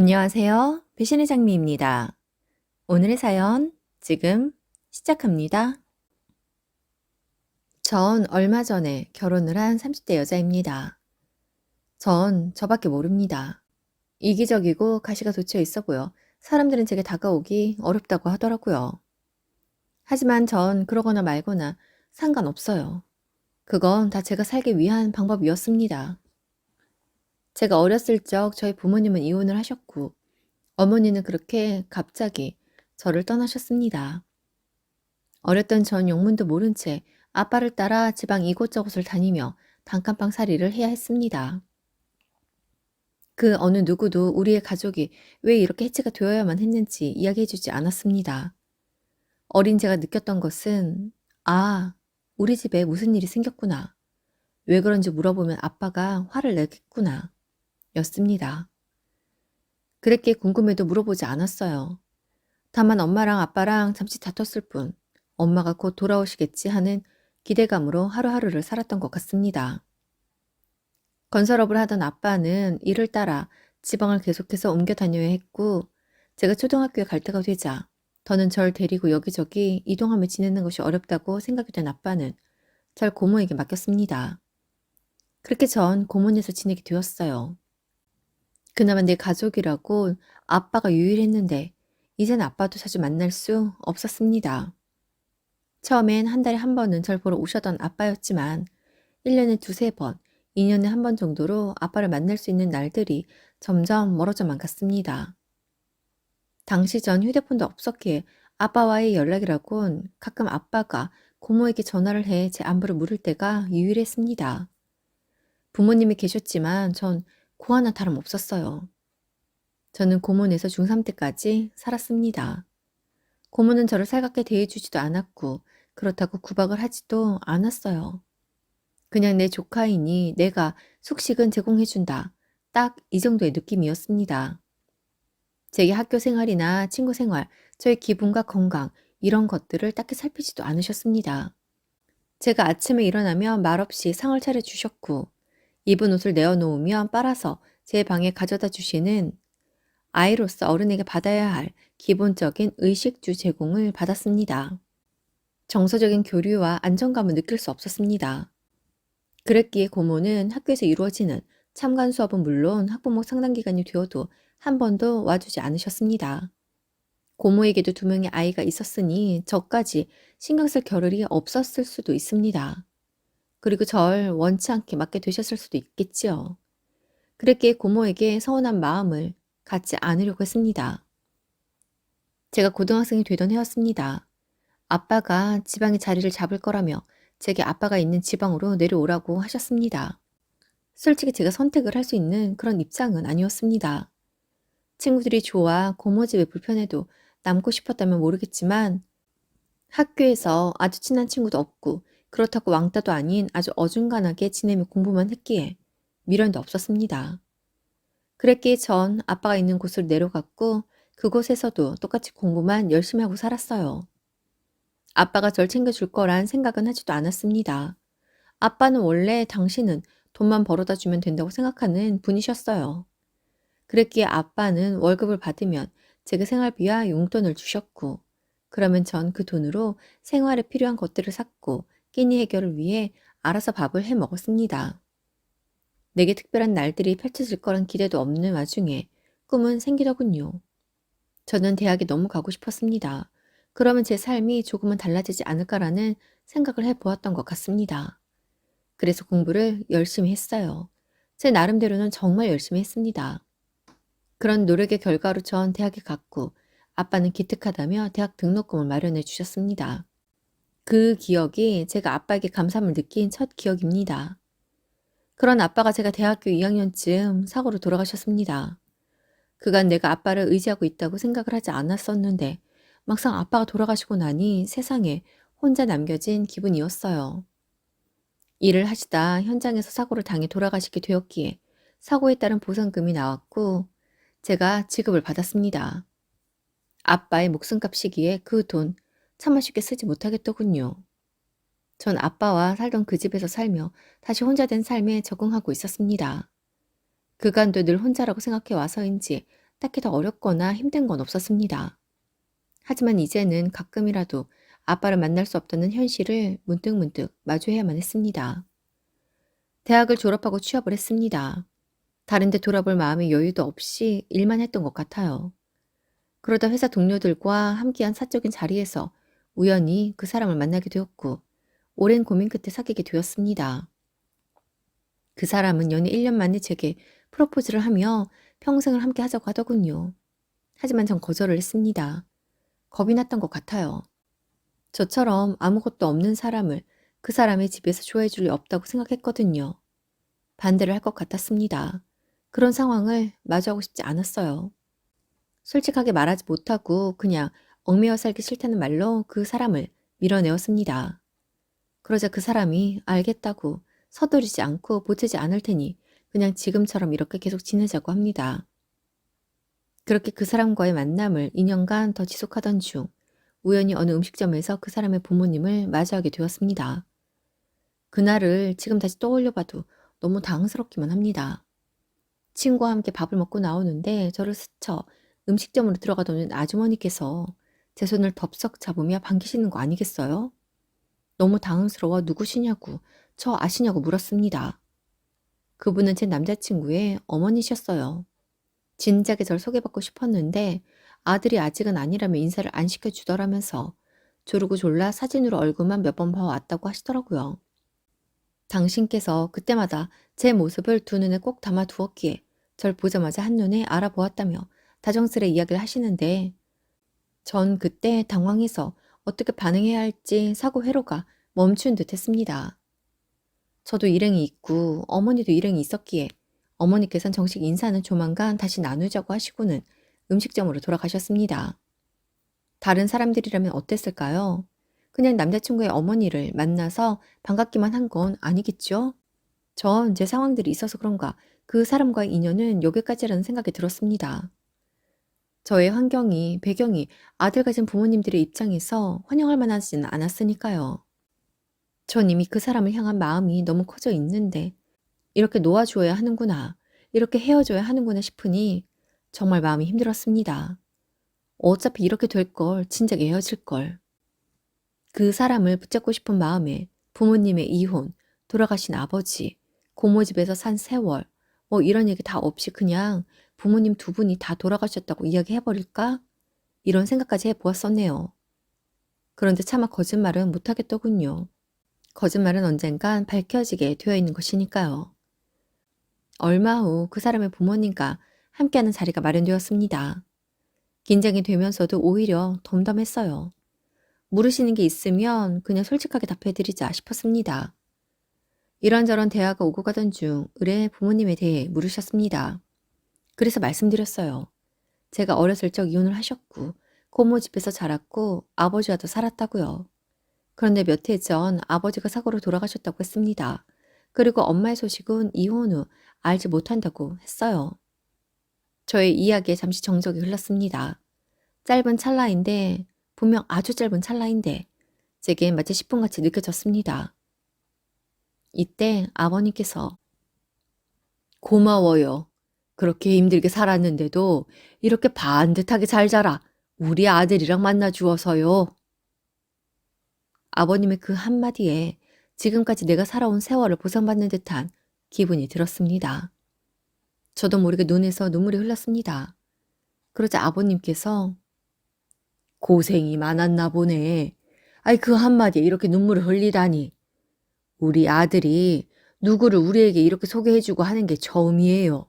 안녕하세요. 배신의 장미입니다. 오늘의 사연 지금 시작합니다. 전 얼마 전에 결혼을 한 30대 여자입니다. 전 저밖에 모릅니다. 이기적이고 가시가 돋쳐 보여 사람들은 제게 다가오기 어렵다고 하더라고요. 하지만 전 그러거나 말거나 상관없어요. 그건 다 제가 살기 위한 방법이었습니다. 제가 어렸을 적 저희 부모님은 이혼을 하셨고 어머니는 그렇게 갑자기 저를 떠나셨습니다. 어렸던 전 영문도 모른 채 아빠를 따라 지방 이곳저곳을 다니며 단칸방 살이를 해야 했습니다. 그 어느 누구도 우리의 가족이 왜 이렇게 해체가 되어야만 했는지 이야기해주지 않았습니다. 어린 제가 느꼈던 것은 아, 우리 집에 무슨 일이 생겼구나. 왜 그런지 물어보면 아빠가 화를 내겠구나. 였습니다. 그랬기에 궁금해도 물어보지 않았어요. 다만 엄마랑 아빠랑 잠시 다퉜을 뿐 엄마가 곧 돌아오시겠지 하는 기대감으로 하루하루를 살았던 것 같습니다. 건설업을 하던 아빠는 일을 따라 지방을 계속해서 옮겨 다녀야 했고 제가 초등학교에 갈 때가 되자 더는 절 데리고 여기저기 이동하며 지내는 것이 어렵다고 생각이 된 아빠는 절 고모에게 맡겼습니다. 그렇게 전 고모네에서 지내게 되었어요. 그나마 내 가족이라고 아빠가 유일했는데 이젠 아빠도 자주 만날 수 없었습니다. 처음엔 한 달에 한 번은 절 보러 오셨던 아빠였지만 1년에 두세 번, 2년에 한 번 정도로 아빠를 만날 수 있는 날들이 점점 멀어져만 갔습니다. 당시 전 휴대폰도 없었기에 아빠와의 연락이라곤 가끔 아빠가 고모에게 전화를 해 제 안부를 물을 때가 유일했습니다. 부모님이 계셨지만 전 고 하나 다름없었어요. 저는 고모네에서 중3 때까지 살았습니다. 고모는 저를 살갑게 대해주지도 않았고 그렇다고 구박을 하지도 않았어요. 그냥 내 조카이니 내가 숙식은 제공해준다. 딱 이 정도의 느낌이었습니다. 제게 학교 생활이나 친구 생활, 저의 기분과 건강 이런 것들을 딱히 살피지도 않으셨습니다. 제가 아침에 일어나면 말없이 상을 차려주셨고 입은 옷을 내어놓으면 빨아서 제 방에 가져다 주시는 아이로서 어른에게 받아야 할 기본적인 의식주 제공을 받았습니다. 정서적인 교류와 안정감을 느낄 수 없었습니다. 그랬기에 고모는 학교에서 이루어지는 참관 수업은 물론 학부모 상담 기간이 되어도 한 번도 와주지 않으셨습니다. 고모에게도 두 명의 아이가 있었으니 저까지 신경 쓸 겨를이 없었을 수도 있습니다. 그리고 절 원치 않게 맞게 되셨을 수도 있겠지요. 그랬기에 고모에게 서운한 마음을 갖지 않으려고 했습니다. 제가 고등학생이 되던 해였습니다. 아빠가 지방에 자리를 잡을 거라며 제게 아빠가 있는 지방으로 내려오라고 하셨습니다. 솔직히 제가 선택을 할 수 있는 그런 입장은 아니었습니다. 친구들이 좋아 고모 집에 불편해도 남고 싶었다면 모르겠지만 학교에서 아주 친한 친구도 없고 그렇다고 왕따도 아닌 아주 어중간하게 지내며 공부만 했기에 미련도 없었습니다. 그랬기에 전 아빠가 있는 곳으로 내려갔고 그곳에서도 똑같이 공부만 열심히 하고 살았어요. 아빠가 절 챙겨줄 거란 생각은 하지도 않았습니다. 아빠는 원래 당신은 돈만 벌어다 주면 된다고 생각하는 분이셨어요. 그랬기에 아빠는 월급을 받으면 제가 생활비와 용돈을 주셨고, 그러면 전 그 돈으로 생활에 필요한 것들을 샀고, 끼니 해결을 위해 알아서 밥을 해 먹었습니다. 내게 특별한 날들이 펼쳐질 거란 기대도 없는 와중에 꿈은 생기더군요. 저는 대학에 너무 가고 싶었습니다. 그러면 제 삶이 조금은 달라지지 않을까라는 생각을 해보았던 것 같습니다. 그래서 공부를 열심히 했어요. 제 나름대로는 정말 열심히 했습니다. 그런 노력의 결과로 전 대학에 갔고 아빠는 기특하다며 대학 등록금을 마련해 주셨습니다. 그 기억이 제가 아빠에게 감사함을 느낀 첫 기억입니다. 그런 아빠가 제가 대학교 2학년쯤 사고로 돌아가셨습니다. 그간 내가 아빠를 의지하고 있다고 생각을 하지 않았었는데 막상 아빠가 돌아가시고 나니 세상에 혼자 남겨진 기분이었어요. 일을 하시다 현장에서 사고를 당해 돌아가시게 되었기에 사고에 따른 보상금이 나왔고 제가 지급을 받았습니다. 아빠의 목숨값이기에 그 돈 차마 쉽게 쓰지 못하겠더군요. 전 아빠와 살던 그 집에서 살며 다시 혼자 된 삶에 적응하고 있었습니다. 그간도 늘 혼자라고 생각해 와서인지 딱히 더 어렵거나 힘든 건 없었습니다. 하지만 이제는 가끔이라도 아빠를 만날 수 없다는 현실을 문득문득 마주해야만 했습니다. 대학을 졸업하고 취업을 했습니다. 다른데 돌아볼 마음의 여유도 없이 일만 했던 것 같아요. 그러다 회사 동료들과 함께한 사적인 자리에서 우연히 그 사람을 만나게 되었고, 오랜 고민 끝에 사귀게 되었습니다. 그 사람은 연애 1년 만에 제게 프로포즈를 하며 평생을 함께 하자고 하더군요. 하지만 전 거절을 했습니다. 겁이 났던 것 같아요. 저처럼 아무것도 없는 사람을 그 사람의 집에서 좋아해 줄 리 없다고 생각했거든요. 반대를 할 것 같았습니다. 그런 상황을 마주하고 싶지 않았어요. 솔직하게 말하지 못하고 그냥 얽매여 살기 싫다는 말로 그 사람을 밀어내었습니다. 그러자 그 사람이 알겠다고 서두르지 않고 보채지 않을 테니 그냥 지금처럼 이렇게 계속 지내자고 합니다. 그렇게 그 사람과의 만남을 2년간 더 지속하던 중 우연히 어느 음식점에서 그 사람의 부모님을 마주하게 되었습니다. 그날을 지금 다시 떠올려 봐도 너무 당황스럽기만 합니다. 친구와 함께 밥을 먹고 나오는데 저를 스쳐 음식점으로 들어가던 아주머니께서 제 손을 덥석 잡으며 반기시는 거 아니겠어요? 너무 당황스러워 누구시냐고 저 아시냐고 물었습니다. 그분은 제 남자친구의 어머니셨어요. 진작에 절 소개받고 싶었는데 아들이 아직은 아니라며 인사를 안 시켜주더라면서 조르고 졸라 사진으로 얼굴만 몇 번 봐왔다고 하시더라고요. 당신께서 그때마다 제 모습을 두 눈에 꼭 담아 두었기에 절 보자마자 한눈에 알아보았다며 다정스레 이야기를 하시는데 전 그때 당황해서 어떻게 반응해야 할지 사고 회로가 멈춘 듯 했습니다. 저도 일행이 있고 어머니도 일행이 있었기에 어머니께선 정식 인사는 조만간 다시 나누자고 하시고는 음식점으로 돌아가셨습니다. 다른 사람들이라면 어땠을까요? 그냥 남자친구의 어머니를 만나서 반갑기만 한 건 아니겠죠? 전 제 상황들이 있어서 그런가 그 사람과의 인연은 여기까지라는 생각이 들었습니다. 저의 환경이, 배경이 아들 가진 부모님들의 입장에서 환영할 만하지는 않았으니까요. 전 이미 그 사람을 향한 마음이 너무 커져 있는데 이렇게 놓아주어야 하는구나, 이렇게 헤어져야 하는구나 싶으니 정말 마음이 힘들었습니다. 어차피 이렇게 될 걸, 진작에 헤어질 걸. 그 사람을 붙잡고 싶은 마음에 부모님의 이혼, 돌아가신 아버지, 고모 집에서 산 세월, 뭐 이런 얘기 다 없이 그냥 부모님 두 분이 다 돌아가셨다고 이야기해버릴까? 이런 생각까지 해보았었네요. 그런데 차마 거짓말은 못하겠더군요. 거짓말은 언젠간 밝혀지게 되어 있는 것이니까요. 얼마 후 그 사람의 부모님과 함께하는 자리가 마련되었습니다. 긴장이 되면서도 오히려 덤덤했어요. 물으시는 게 있으면 그냥 솔직하게 답해드리자 싶었습니다. 이런저런 대화가 오고 가던 중 의뢰 부모님에 대해 물으셨습니다. 그래서 말씀드렸어요. 제가 어렸을 적 이혼을 하셨고 고모 집에서 자랐고 아버지와도 살았다고요. 그런데 몇 해 전 아버지가 사고로 돌아가셨다고 했습니다. 그리고 엄마의 소식은 이혼 후 알지 못한다고 했어요. 저의 이야기에 잠시 정적이 흘렀습니다. 짧은 찰나인데 분명 아주 짧은 찰나인데 제겐 마치 10분같이 느껴졌습니다. 이때 아버님께서 고마워요. 그렇게 힘들게 살았는데도 이렇게 반듯하게 잘 자라 우리 아들이랑 만나 주어서요. 아버님의 그 한마디에 지금까지 내가 살아온 세월을 보상받는 듯한 기분이 들었습니다. 저도 모르게 눈에서 눈물이 흘렀습니다. 그러자 아버님께서 고생이 많았나 보네. 아이 그 한마디에 이렇게 눈물을 흘리다니. 우리 아들이 누구를 우리에게 이렇게 소개해주고 하는 게 처음이에요.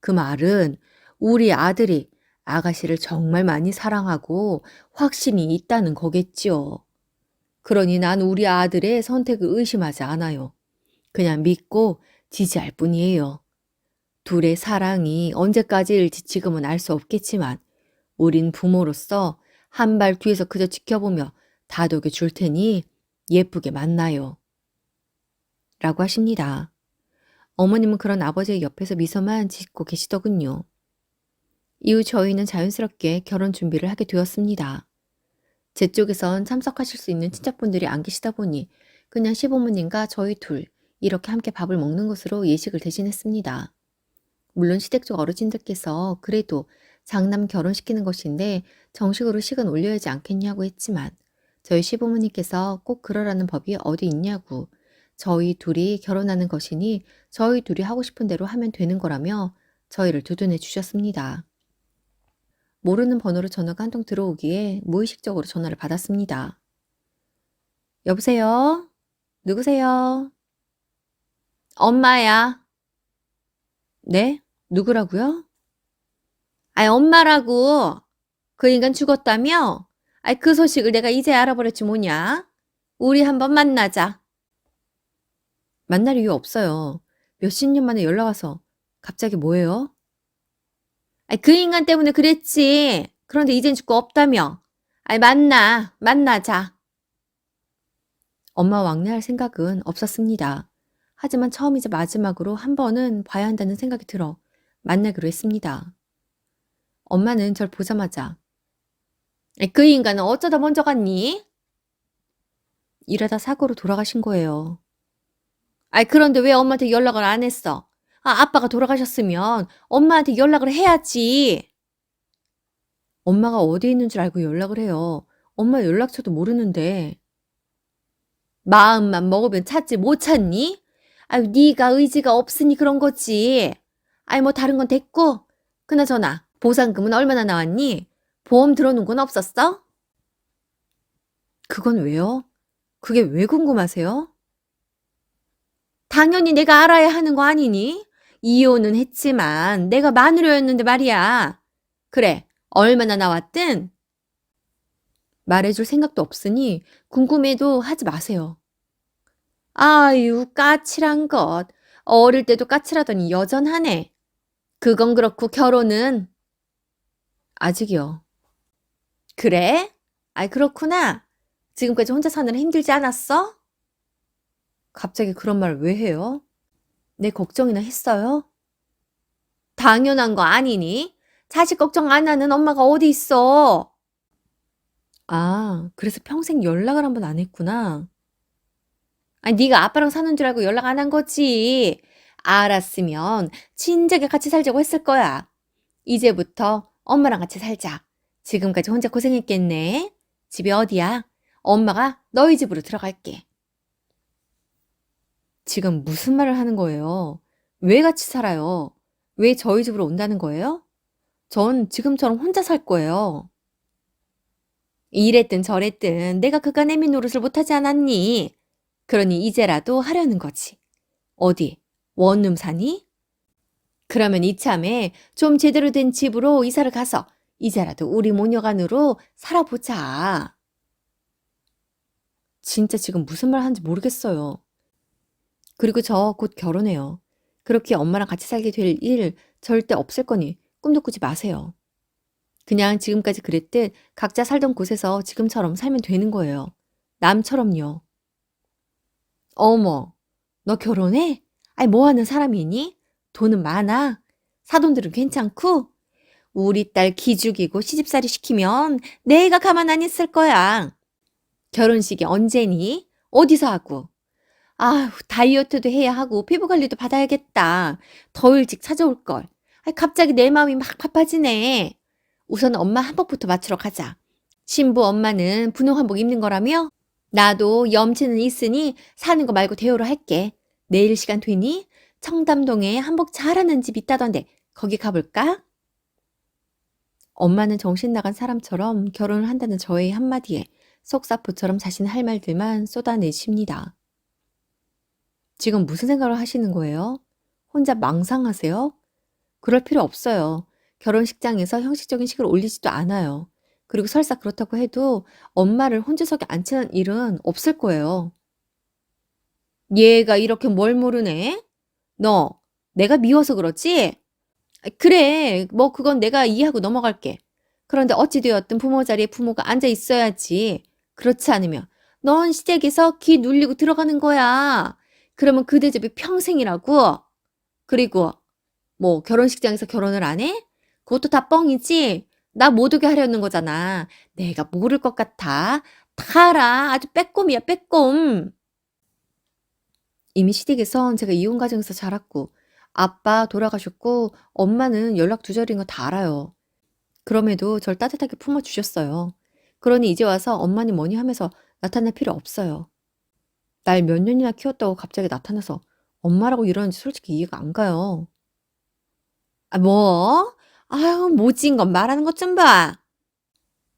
그 말은 우리 아들이 아가씨를 정말 많이 사랑하고 확신이 있다는 거겠지요. 그러니 난 우리 아들의 선택을 의심하지 않아요. 그냥 믿고 지지할 뿐이에요. 둘의 사랑이 언제까지일지 지금은 알 수 없겠지만 우린 부모로서 한 발 뒤에서 그저 지켜보며 다독여 줄 테니 예쁘게 만나요. 라고 하십니다. 어머님은 그런 아버지의 옆에서 미소만 짓고 계시더군요. 이후 저희는 자연스럽게 결혼 준비를 하게 되었습니다. 제 쪽에선 참석하실 수 있는 친척분들이 안 계시다 보니 그냥 시부모님과 저희 둘 이렇게 함께 밥을 먹는 것으로 예식을 대신했습니다. 물론 시댁 쪽 어르신들께서 그래도 장남 결혼시키는 것인데 정식으로 식은 올려야지 않겠냐고 했지만 저희 시부모님께서 꼭 그러라는 법이 어디 있냐고 저희 둘이 결혼하는 것이니 저희 둘이 하고 싶은 대로 하면 되는 거라며 저희를 두둔해 주셨습니다. 모르는 번호로 전화가 한 통 들어오기에 무의식적으로 전화를 받았습니다. 여보세요? 누구세요? 엄마야. 네? 누구라고요? 아이, 엄마라고. 그 인간 죽었다며? 아이, 그 소식을 내가 이제 알아버렸지 뭐냐? 우리 한번 만나자. 만날 이유 없어요. 몇십 년 만에 연락 와서 갑자기 뭐예요? 아이, 그 인간 때문에 그랬지. 그런데 이젠 죽고 없다며. 아이, 만나. 만나자. 엄마 왕래할 생각은 없었습니다. 하지만 처음이자 마지막으로 한 번은 봐야 한다는 생각이 들어 만나기로 했습니다. 엄마는 절 보자마자 "그 인간은 어쩌다 먼저 갔니? 일하다 사고로 돌아가신 거예요. 아이, 그런데 왜 엄마한테 연락을 안 했어? 아, 아빠가 돌아가셨으면 엄마한테 연락을 해야지. 엄마가 어디 있는 줄 알고 연락을 해요. 엄마 연락처도 모르는데. 마음만 먹으면 찾지 못 찾니? 아유, 네가 의지가 없으니 그런 거지. 아이, 뭐 다른 건 됐고. 그나저나 보상금은 얼마나 나왔니? 보험 들어놓은 건 없었어? 그건 왜요? 그게 왜 궁금하세요? 당연히 내가 알아야 하는 거 아니니? 이혼은 했지만 내가 마누라였는데 말이야. 그래, 얼마나 나왔든 말해줄 생각도 없으니 궁금해도 하지 마세요. 아유, 까칠한 것. 어릴 때도 까칠하더니 여전하네. 그건 그렇고 결혼은 아직이요. 그래? 아이, 그렇구나. 지금까지 혼자 사느라 힘들지 않았어? 갑자기 그런 말 왜 해요? 내 걱정이나 했어요? 당연한 거 아니니? 자식 걱정 안 하는 엄마가 어디 있어? 아, 그래서 평생 연락을 한 번 안 했구나. 아니, 네가 아빠랑 사는 줄 알고 연락 안 한 거지. 알았으면 진작에 같이 살자고 했을 거야. 이제부터 엄마랑 같이 살자. 지금까지 혼자 고생했겠네. 집이 어디야? 엄마가 너희 집으로 들어갈게. 지금 무슨 말을 하는 거예요? 왜 같이 살아요? 왜 저희 집으로 온다는 거예요? 전 지금처럼 혼자 살 거예요. 이랬든 저랬든 내가 그간 내민 노릇을 못하지 않았니? 그러니 이제라도 하려는 거지. 어디? 원룸 사니? 그러면 이참에 좀 제대로 된 집으로 이사를 가서 이제라도 우리 모녀간으로 살아보자. 진짜 지금 무슨 말 하는지 모르겠어요. 그리고 저 곧 결혼해요. 그렇게 엄마랑 같이 살게 될 일 절대 없을 거니 꿈도 꾸지 마세요. 그냥 지금까지 그랬듯 각자 살던 곳에서 지금처럼 살면 되는 거예요. 남처럼요. 어머, 너 결혼해? 아이, 뭐 하는 사람이니? 돈은 많아? 사돈들은 괜찮고? 우리 딸 기죽이고 시집살이 시키면 내가 가만 안 있을 거야. 결혼식이 언제니? 어디서 하고? 아휴, 다이어트도 해야 하고 피부 관리도 받아야겠다. 더 일찍 찾아올 걸. 아, 갑자기 내 마음이 막 바빠지네. 우선 엄마 한복부터 맞추러 가자. 신부 엄마는 분홍 한복 입는 거라며? 나도 염치는 있으니 사는 거 말고 대우로 할게. 내일 시간 되니? 청담동에 한복 잘하는 집 있다던데 거기 가볼까? 엄마는 정신 나간 사람처럼 결혼을 한다는 저의 한마디에 속사포처럼 자신의 할 말들만 쏟아내십니다. 지금 무슨 생각을 하시는 거예요? 혼자 망상하세요? 그럴 필요 없어요. 결혼식장에서 형식적인 식을 올리지도 않아요. 그리고 설사 그렇다고 해도 엄마를 혼자석에 앉히는 일은 없을 거예요. 얘가 이렇게 뭘 모르네? 너, 내가 미워서 그렇지? 아, 그래, 뭐 그건 내가 이해하고 넘어갈게. 그런데 어찌되었든 부모 자리에 부모가 앉아 있어야지. 그렇지 않으면 넌 시댁에서 기 눌리고 들어가는 거야. 그러면 그 대접이 평생이라고. 그리고 뭐 결혼식장에서 결혼을 안 해? 그것도 다 뻥이지. 나 못 오게 하려는 거잖아. 내가 모를 것 같아. 다 알아. 아주 빼꼼이야, 빼꼼. 이미 시댁에선 제가 이혼 과정에서 자랐고, 아빠 돌아가셨고, 엄마는 연락 두절인 거 다 알아요. 그럼에도 절 따뜻하게 품어주셨어요. 그러니 이제 와서 엄마니 뭐니 하면서 나타날 필요 없어요. 날 몇 년이나 키웠다고 갑자기 나타나서 엄마라고 이러는지 솔직히 이해가 안 가요. 아, 뭐? 아유, 모진 건 말하는 것 좀 봐.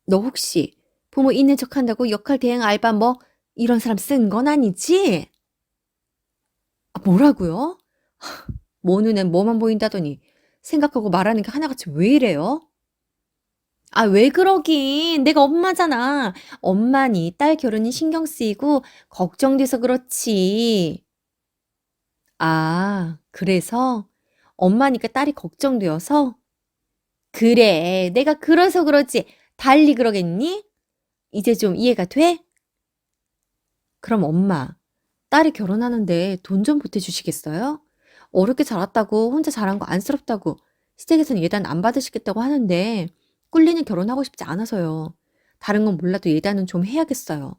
너 혹시 부모 있는 척 한다고 역할 대행 알바 뭐 이런 사람 쓴 건 아니지? 아, 뭐라고요? 뭐 눈엔 뭐만 보인다더니 생각하고 말하는 게 하나같이 왜 이래요? 아, 왜 그러긴. 내가 엄마잖아. 엄마니 딸 결혼이 신경 쓰이고 걱정돼서 그렇지. 아, 그래서 엄마니까 딸이 걱정되어서? 그래, 내가 그래서 그렇지. 달리 그러겠니? 이제 좀 이해가 돼? 그럼 엄마, 딸이 결혼하는데 돈 좀 보태주시겠어요? 어렵게 자랐다고 혼자 자란 거 안쓰럽다고 시댁에서는 예단 안 받으시겠다고 하는데 꿀리는 결혼하고 싶지 않아서요. 다른 건 몰라도 예단은 좀 해야겠어요.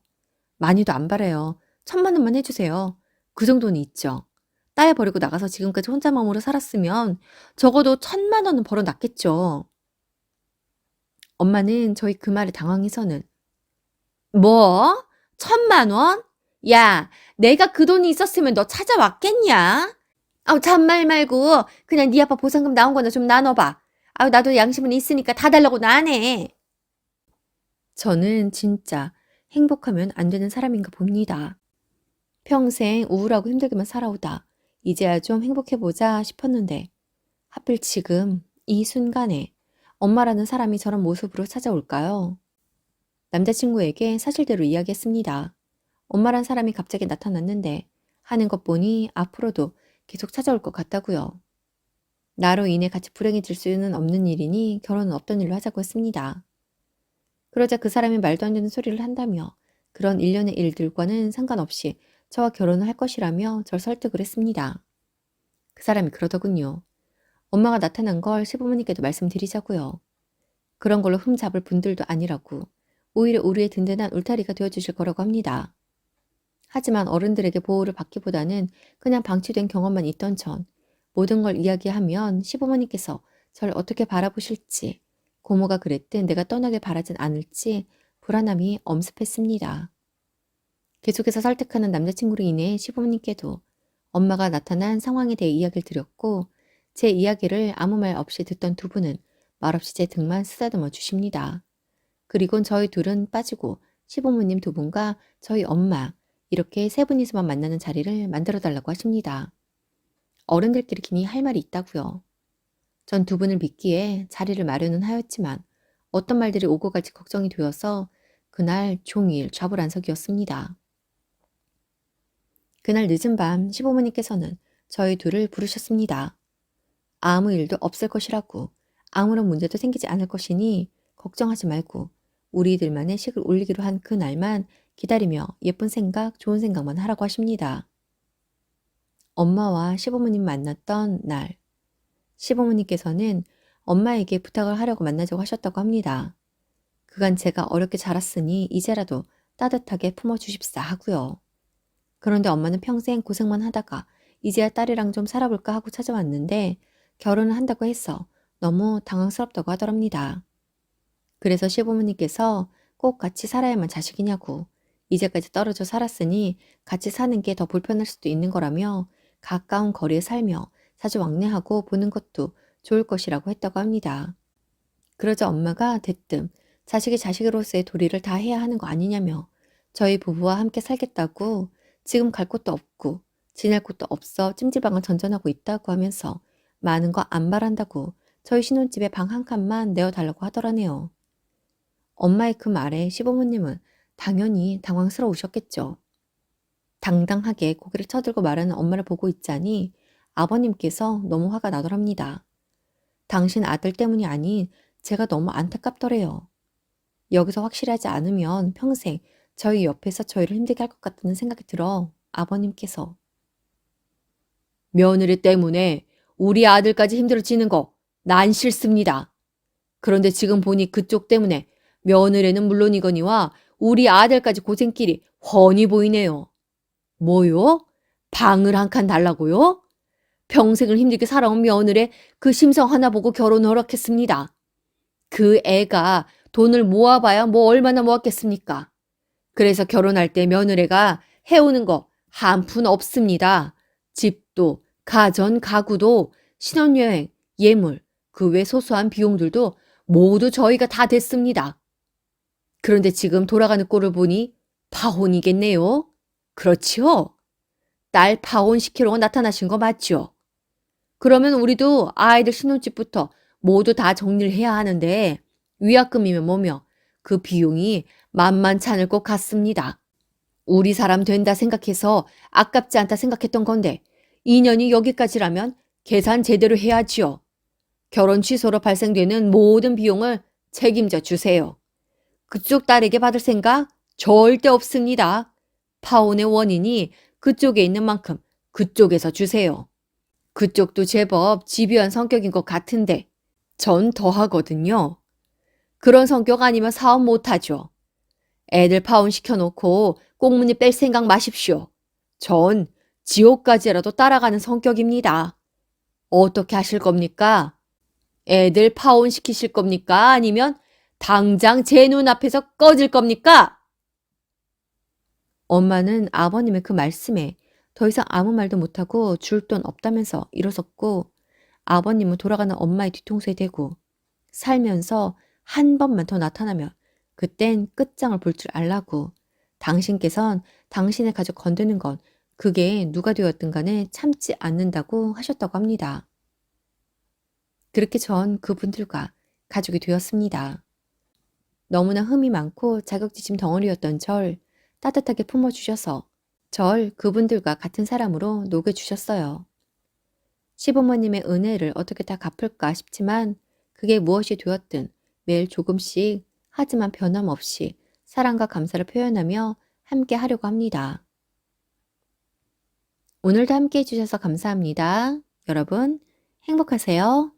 많이도 안 바래요. 천만 원만 해주세요. 그 정도는 있죠. 딸 버리고 나가서 지금까지 혼자 몸으로 살았으면 적어도 천만 원은 벌어놨겠죠. 엄마는 저희 그 말에 당황해서는 뭐? 천만 원? 야, 내가 그 돈이 있었으면 너 찾아왔겠냐? 아우, 잔말 말고 그냥 네 아빠 보상금 나온 거나 좀 나눠봐. 아우, 나도 양심은 있으니까 다 달라고 나네. 저는 진짜 행복하면 안 되는 사람인가 봅니다. 평생 우울하고 힘들게만 살아오다 이제야 좀 행복해보자 싶었는데 하필 지금 이 순간에 엄마라는 사람이 저런 모습으로 찾아올까요? 남자친구에게 사실대로 이야기했습니다. 엄마란 사람이 갑자기 나타났는데 하는 것 보니 앞으로도 계속 찾아올 것 같다고요. 나로 인해 같이 불행해질 수는 없는 일이니 결혼은 없던 일로 하자고 했습니다. 그러자 그 사람이 말도 안 되는 소리를 한다며 그런 일련의 일들과는 상관없이 저와 결혼을 할 것이라며 절 설득을 했습니다. 그 사람이 그러더군요. 엄마가 나타난 걸 시부모님께도 말씀드리자고요. 그런 걸로 흠 잡을 분들도 아니라고 오히려 우리의 든든한 울타리가 되어주실 거라고 합니다. 하지만 어른들에게 보호를 받기보다는 그냥 방치된 경험만 있던 전 모든 걸 이야기하면 시부모님께서 절 어떻게 바라보실지 고모가 그랬든 내가 떠나길 바라진 않을지 불안함이 엄습했습니다. 계속해서 설득하는 남자친구로 인해 시부모님께도 엄마가 나타난 상황에 대해 이야기를 드렸고 제 이야기를 아무 말 없이 듣던 두 분은 말없이 제 등만 쓰다듬어 주십니다. 그리곤 저희 둘은 빠지고 시부모님 두 분과 저희 엄마 이렇게 세 분이서만 만나는 자리를 만들어 달라고 하십니다. 어른들끼리 할 말이 있다고요. 전 두 분을 믿기에 자리를 마련은 하였지만 어떤 말들이 오고 갈지 걱정이 되어서 그날 종일 좌불안석이었습니다. 그날 늦은 밤 시부모님께서는 저희 둘을 부르셨습니다. 아무 일도 없을 것이라고 아무런 문제도 생기지 않을 것이니 걱정하지 말고 우리들만의 식을 올리기로 한 그날만 기다리며 예쁜 생각, 좋은 생각만 하라고 하십니다. 엄마와 시부모님 만났던 날, 시부모님께서는 엄마에게 부탁을 하려고 만나자고 하셨다고 합니다. 그간 제가 어렵게 자랐으니 이제라도 따뜻하게 품어주십사 하고요. 그런데 엄마는 평생 고생만 하다가 이제야 딸이랑 좀 살아볼까 하고 찾아왔는데 결혼을 한다고 해서 너무 당황스럽다고 하더랍니다. 그래서 시부모님께서 꼭 같이 살아야만 자식이냐고 이제까지 떨어져 살았으니 같이 사는 게 더 불편할 수도 있는 거라며 가까운 거리에 살며 자주 왕래하고 보는 것도 좋을 것이라고 했다고 합니다. 그러자 엄마가 대뜸 자식이 자식으로서의 도리를 다 해야 하는 거 아니냐며 저희 부부와 함께 살겠다고 지금 갈 곳도 없고 지낼 곳도 없어 찜질방을 전전하고 있다고 하면서 많은 거 안 바란다고 저희 신혼집에 방 한 칸만 내어달라고 하더라네요. 엄마의 그 말에 시부모님은 당연히 당황스러우셨겠죠. 당당하게 고개를 쳐들고 말하는 엄마를 보고 있자니 아버님께서 너무 화가 나더랍니다. 당신 아들 때문이 아닌 제가 너무 안타깝더래요. 여기서 확실하지 않으면 평생 저희 옆에서 저희를 힘들게 할 것 같다는 생각이 들어 아버님께서 며느리 때문에 우리 아들까지 힘들어지는 거 난 싫습니다. 그런데 지금 보니 그쪽 때문에 며느리는 물론이거니와 우리 아들까지 고생길이 훤히 보이네요. 뭐요? 방을 한 칸 달라고요? 평생을 힘들게 살아온 며느리의 그 심성 하나 보고 결혼 허락했습니다. 그 애가 돈을 모아봐야 뭐 얼마나 모았겠습니까? 그래서 결혼할 때 며느리가 해오는 거 한 푼 없습니다. 집도, 가전, 가구도, 신혼여행, 예물, 그 외 소소한 비용들도 모두 저희가 다 됐습니다. 그런데 지금 돌아가는 꼴을 보니 파혼이겠네요. 그렇지요? 딸 파혼시키러 나타나신 거 맞죠? 그러면 우리도 아이들 신혼집부터 모두 다 정리를 해야 하는데 위약금이면 뭐며 그 비용이 만만치 않을 것 같습니다. 우리 사람 된다 생각해서 아깝지 않다 생각했던 건데 인연이 여기까지라면 계산 제대로 해야지요. 결혼 취소로 발생되는 모든 비용을 책임져 주세요. 그쪽 딸에게 받을 생각 절대 없습니다. 파혼의 원인이 그쪽에 있는 만큼 그쪽에서 주세요. 그쪽도 제법 집요한 성격인 것 같은데 전 더하거든요. 그런 성격 아니면 사업 못하죠. 애들 파혼 시켜놓고 꽁무니 뺄 생각 마십시오. 전 지옥까지라도 따라가는 성격입니다. 어떻게 하실 겁니까? 애들 파혼 시키실 겁니까? 아니면 당장 제 눈앞에서 꺼질 겁니까? 엄마는 아버님의 그 말씀에 더 이상 아무 말도 못하고 줄 돈 없다면서 일어섰고 아버님은 돌아가는 엄마의 뒤통수에 대고 살면서 한 번만 더 나타나면 그땐 끝장을 볼 줄 알라고 당신께선 당신의 가족 건드는 건 그게 누가 되었든 간에 참지 않는다고 하셨다고 합니다. 그렇게 전 그분들과 가족이 되었습니다. 너무나 흠이 많고 자격지심 덩어리였던 절 따뜻하게 품어주셔서 절 그분들과 같은 사람으로 녹여주셨어요. 시부모님의 은혜를 어떻게 다 갚을까 싶지만 그게 무엇이 되었든 매일 조금씩 하지만 변함없이 사랑과 감사를 표현하며 함께 하려고 합니다. 오늘도 함께 해주셔서 감사합니다. 여러분, 행복하세요.